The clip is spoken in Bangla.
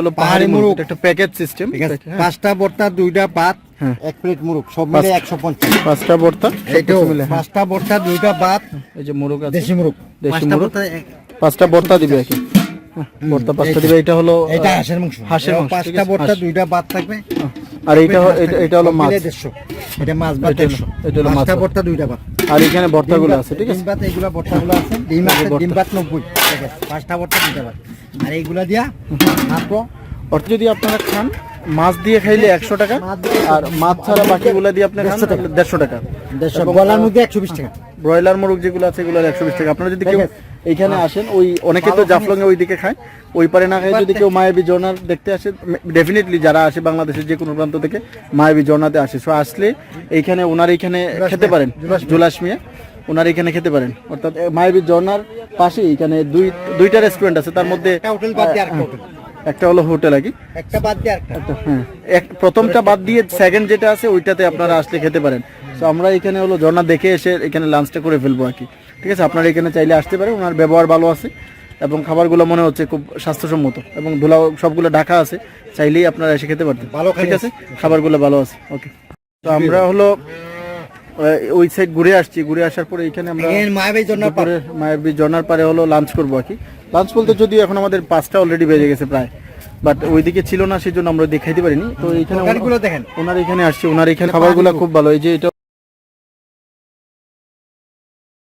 হলো পাহাড়ি পাহাড়ি মুরগ মুরগ। একটা প্যাকেজ সিস্টেম পাঁচটা ভর্তা দুইটা ভাত হ্যাঁ। এক প্লেট মুরগ সব মিলে একশো পঞ্চাশ। পাঁচটা ভর্তা? এইটাও মিলে, হ্যাঁ। পাঁচটা ভর্তা দুইটা ভাত এই যে মুরগ আছে। দেশি মুরগ দেশি পাঁচটা মুরগ। পাঁচটা ভর্তা দিবে আর কি। হ্যাঁ, ভর্তা পাঁচটা দিবে এটা হলো এটা হাঁসের মাংস। হাঁসের মাংস, পাঁচটা ভর্তা দুইটা ভাত থাকবে। আর এটা এটা- হলো মাছ। এটা মাছ ভাত এটা হলো- দেড়শো। এটা মাছ পাঁচটা ভর্তা দুইটা ভাত। আর এখানে ভর্তাগুলো আছে ঠিক আছে? ডিম এইগুলা ভর্তাগুলো আছে। ডিম আছে ডিম ভাত নব্বই ঠিক আছে। পাঁচটা ভর্তা দিতে পারি। আর এইগুলা দিয়া মাত্র অর্থ যদি আপনারা খান মাছ দিয়ে খাইলে একশো টাকা আর মাছ ছাড়া বাকিগুলো দিয়ে আপনি খান তাহলে দেড়শো টাকা। দেড়শো এবং, গলার মধ্যে একশো বিশ টাকা। ব্রয়লার মুরগ যেগুলো আছে এগুলো একশো বিশ টাকা। আপনারা যদি কেউ আছে। এইখানে আসেন ওই অনেকে তো জাফলং এ ওইদিকে খায় ওই পারে না খায় যদি কেউ মায়াবী জর্নার দেখতে আসে ডেফিনেটলি যারা আসে বাংলাদেশের যে কোনো প্রান্ত থেকে মায়াবী জর্নাতে আসে। সো আসলে এইখানে ওনার এইখানে খেতে পারেন জুলাস মিয়া। ওনার এখানে খেতে পারেন। অর্থাৎ মায়াবী ঝর্ণার পাশে এখানে দুই দুইটা রেস্টুরেন্ট আছে তার মধ্যে একটা হলো হোটেল আর কি? একটা বাদ দিয়ে একটা, হ্যাঁ। এক প্রথমটা বাদ দিয়ে সেকেন্ড যেটা আছে ওইটাতে আপনারা আসলে খেতে পারেন। তো আমরা এখানে হলো ঝর্ণা দেখে এসে এখানে লাঞ্চটা করে ফেলব আর কি। ঠিক আছে? আপনারা এখানে চাইলে আসতে পারেন ওনার ব্যবহার ভালো আছে। এবং খাবারগুলো মনে হচ্ছে খুব স্বাস্থ্যসম্মত। এবং ধুলা সবগুলো ঢাকা আছে চাইলেই আপনারা এসে খেতে পারতেন। ভালো ঠিক আছে? খাবারগুলো ভালো আছে। ওকে তো আমরা হলো ওই সাইড ঘুরে আসছি। ঘুরে আসার পরে এখানে আমরা এখানে মায়াবী দুপুরে মায়ের বীজ ঝর্ণার পারে হলো লাঞ্চ করব আর কি। লাঞ্চ বলতে যদিও এখন আমাদের পাঁচটা অলরেডি বেজে গেছে প্রায়। বাট ওইদিকে ছিল না সেই জন্য আমরা দেখাইতে পারিনি। তো এইখানে দেখেন। ওনার এখানে আসছে। ওনার এখানে খাবারগুলো খুব ভালো। এই যে এটা